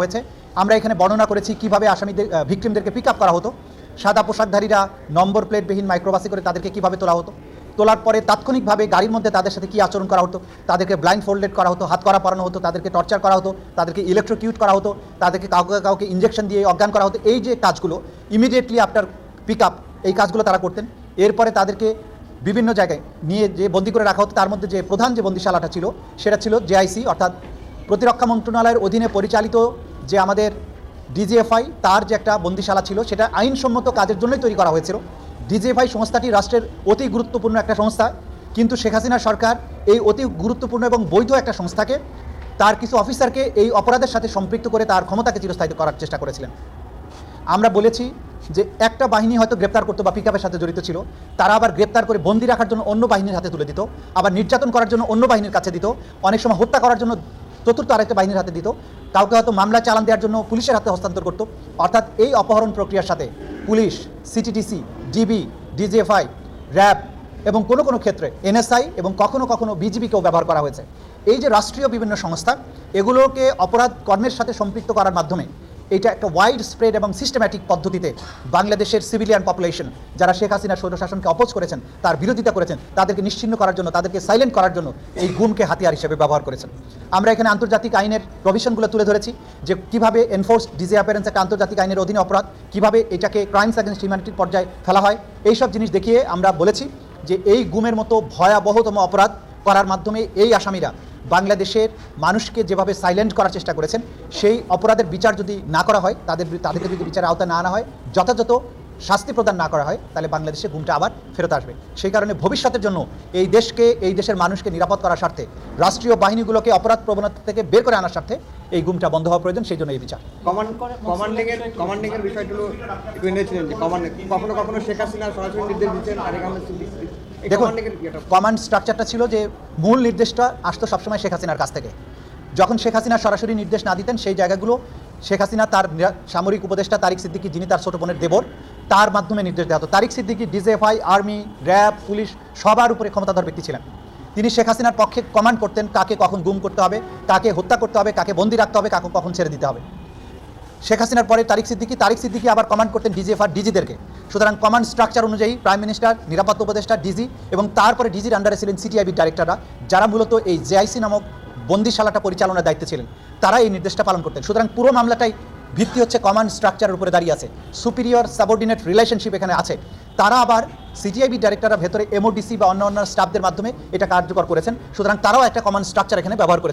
হয়েছে। আমরা এখানে বর্ণনা করেছি কীভাবে আসামিদের ভিকটিমদেরকে পিক করা হতো। সাদা পোশাকধারীরা নম্বর প্লেটবিহীন মাইক্রোবাসে করে তাদেরকে কীভাবে তোলা হতো। তোলার পরে তাৎক্ষণিকভাবে গাড়ির মধ্যে তাদের সাথে কী আচরণ করা হতো, তাদেরকে ব্লাইন্ড ফোল্ডেড করা হতো, হাত করা পরানো হতো, তাদেরকে টর্চার করা হতো, তাদেরকে ইলেকট্রোকিউট করা হতো, তাদেরকে কাউকে কাউকে ইঞ্জেকশন দিয়ে অজ্ঞান করা হতো। এই যে কাজগুলো ইমিডিয়েটলি আফটার পিক আপ এই কাজগুলো তারা করতেন। এরপরে তাদেরকে বিভিন্ন জায়গায় নিয়ে যে বন্দি করে রাখা হতো, তার মধ্যে যে প্রধান যে বন্দিশালাটা ছিল, সেটা ছিল জেআইসি অর্থাৎ প্রতিরক্ষা মন্ত্রণালয়ের অধীনে পরিচালিত যে আমাদের ডিজিএফআই, তার যে একটা বন্দিশালা ছিল, সেটা আইনসম্মত কাজের জন্যই তৈরি করা হয়েছিল। ডিজিএফআই সংস্থাটি রাষ্ট্রের অতি গুরুত্বপূর্ণ একটা সংস্থা। কিন্তু শেখ হাসিনা সরকার এই অতি গুরুত্বপূর্ণ এবং বৈধ একটা সংস্থাকে, তার কিছু অফিসারকে এই অপরাধের সাথে সম্পৃক্ত করে তার ক্ষমতাকে চিরস্থায়িত করার চেষ্টা করেছিলেন। আমরা বলেছি যে একটা বাহিনী হয়তো গ্রেপ্তার করতো বা পিকআপের সাথে জড়িত ছিল, তারা আবার গ্রেপ্তার করে বন্দি রাখার জন্য অন্য বাহিনীর হাতে তুলে দিত, আবার নির্যাতন করার জন্য অন্য বাহিনীর কাছে দিত, অনেক সময় হত্যা করার জন্য চতুর্থ আরেকটা বাহিনীর হাতে দিত। কাউকে হয়তো মামলা চালান দেওয়ার জন্য পুলিশের হাতে হস্তান্তর করত। অর্থাৎ এই অপহরণ প্রক্রিয়ার সাথে police CTTC DB DGFI RAB এবং কোনো কোনো ক্ষেত্রে এনএসআই এবং কখনো কখনো বিজিবিকেও ব্যবহার করা হয়েছে। এই যে রাষ্ট্রীয় বিভিন্ন সংস্থা, এগুলোকে অপরাধ কর্মের সাথে সম্পৃক্ত করার মাধ্যমে এটা একটা ওয়াইড স্প্রেড এবং সিস্টেম্যাটিক পদ্ধতিতে বাংলাদেশের সিভিলিয়ান পপুলেশন যারা শেখ হাসিনা স্বৈরশাসনকে অপোজ করেছেন, তার বিরোধিতা করেছেন, তাদেরকে নিশ্চিন্ন করার জন্য, তাদেরকে সাইলেন্ট করার জন্য এই গুমকে হাতিয়ার হিসেবে ব্যবহার করেছেন। আমরা এখানে আন্তর্জাতিক আইনের প্রভিশনগুলো তুলে ধরেছি যে কীভাবে এনফোর্স ডিজে অ্যাপারেন্স একটা আন্তর্জাতিক আইনের অধীনে অপরাধ, কীভাবে এটাকে ক্রাইমস অ্যাগেন্স্ট হিউম্যানিটির পর্যায়ে ফেলা হয়, এইসব জিনিস দেখিয়ে আমরা বলেছি যে এই গুমের মতো ভয়াবহতম অপরাধ করার মাধ্যমে এই আসামিরা বাংলাদেশের মানুষকে যেভাবে সাইলেন্ট করার চেষ্টা করেছেন, সেই অপরাধের বিচার যদি না করা হয়, তাদের তাদেরকে যদি বিচারের আওতায় না আনা হয়, যথাযথ শাস্তি প্রদান না করা হয়, তাহলে বাংলাদেশে গুমটা আবার ফেরত আসবে। সেই কারণে ভবিষ্যতের জন্য এই দেশকে, এই দেশের মানুষকে নিরাপদ করার স্বার্থে, রাষ্ট্রীয় বাহিনীগুলোকে অপরাধ প্রবণতা থেকে বের করে আনার স্বার্থে এই গুমটা বন্ধ হওয়া প্রয়োজন, সেই জন্য এই বিচার। কমান্ড কমান্ডিং এর কমান্ডিং এর বিষয়গুলো কখনো কখনো শেখ হাসিনা সরাসরি নির্দেশ দিচ্ছেন দেখুন কমান্ডিং স্ট্রাকচারটা ছিল যে মূল নির্দেশটা আসতো সবসময় শেখ হাসিনার কাছ থেকে। যখন শেখ হাসিনা সরাসরি নির্দেশ না দিতেন সেই জায়গাগুলো শেখ হাসিনা তার সামরিক উপদেষ্টা তারিক সিদ্দিকি যিনি তার ছোট বোনের দেবর তার মাধ্যমে নির্দেশ দেওয়া হতো। Tariq Siddique DGFI army RAB police সবার উপরে ক্ষমতাধর ব্যক্তি ছিলেন। তিনি শেখ হাসিনার পক্ষে কমান্ড করতেন কাকে কখন গুম করতে হবে কাকে হত্যা করতে হবে কাকে বন্দি রাখতে হবে কাকে কখন ছেড়ে দিতে হবে। শেখ হাসিনার পরে তারিক সিদ্দিকি তারিক সিদ্দিকি আবার কমান্ড করতেন ডিজিএফ আর ডিজিদেরকে সুতরাং কমান্ড স্ট্রাকচার অনুযায়ী প্রাইম মিনিস্টার নিরাপত্তা উপদেষ্টা ডিজি এবং তারপরে ডিজির আন্ডারে ছিলেন সিটিআইবি ডাইরেক্টররা যারা মূলত এই জেআইসি নামক বন্দিশালাটা পরিচালনার দায়িত্বে ছিলেন তারা এই নির্দেশটা পালন করতেন। সুতরাং পুরো মামলাটাই ভিত্তি হচ্ছে কমান্ড স্ট্রাকচারের উপরে দাঁড়িয়ে আছে। সুপিরিয়র সাবঅর্ডিনেট রিলেশনশিপ এখানে আছে। তারা আবার সিটিআইবি ডাইরেক্টররা ভেতরে এমওডিসি বা অন্য অন্য স্টাফদের মাধ্যমে এটা কার্যকর করেছেন। সুতরাং তারাও একটা কমান্ড স্ট্রাকচার এখানে ব্যবহার করেছে